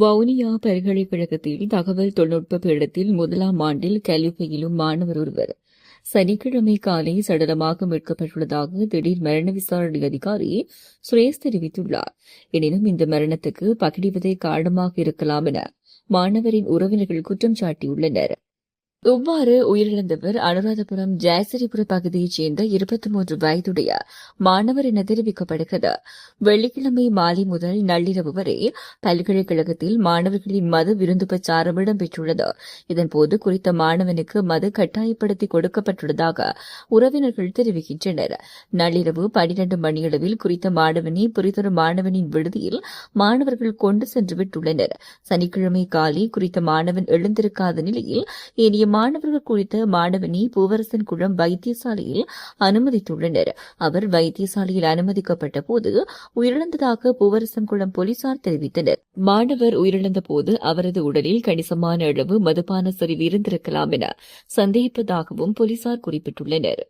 வவுனியா பல்கலைக்கழகத்தில் தகவல் தொழில்நுட்ப பீடத்தில் முதலாம் ஆண்டில் கல்வி பயிலும் மாணவர் ஒருவர். சனிக்கிழமை காலை சடலமாக மீட்கப்பட்டுள்ளதாக திடீர் மரண விசாரணை அதிகாரி சுரேஷ் தெரிவித்துள்ளார். எனினும் இந்த மரணத்துக்கு பகிடிவதே காரணமாக இருக்கலாம் என மாணவரின் உறவினர்கள் குற்றம் சாட்டியுள்ளனர். இவ்வாறு உயிரிழந்தவர் அனுராதபுரம் ஜெயசிரிபுர பகுதியைச் சேர்ந்த இருபத்தி மூன்று வயதுடைய மாணவர் என தெரிவிக்கப்படுகிறது. வெள்ளிக்கிழமை மாலை முதல் நள்ளிரவு வரை பல்கலைக்கழகத்தில் மாணவர்களின் மது விருந்து பிரச்சாரம் இடம்பெற்றுள்ளது இதன்போது குறித்த மாணவனுக்கு மது கட்டாயப்படுத்தி கொடுக்கப்பட்டுள்ளதாக உறவினர்கள் தெரிவிக்கின்றனர். நள்ளிரவு பனிரண்டு மணியளவில் குறித்த மாணவனை புரிதொரு மாணவனின் விடுதியில் மாணவர்கள் கொண்டு சென்று விட்டுள்ளனர். சனிக்கிழமை காலை குறித்த மாணவன் எழுந்திருக்காத நிலையில் ஏனைய மாணவர்கள் குறித்த மாணவனை பூவரசன் குளம் வைத்தியசாலையில் அனுமதித்துள்ளனர். அவர் வைத்தியசாலையில் அனுமதிக்கப்பட்ட போது உயிரிழந்ததாக பூவரசன் குளம் போலீசார் தெரிவித்தனர். மாணவர் உயிரிழந்த போது அவரது உடலில் கணிசமான அளவு மதுபான சரிவு இருந்திருக்கலாம் என சந்தேகிப்பதாகவும் போலீசார் குறிப்பிட்டுள்ளனர்.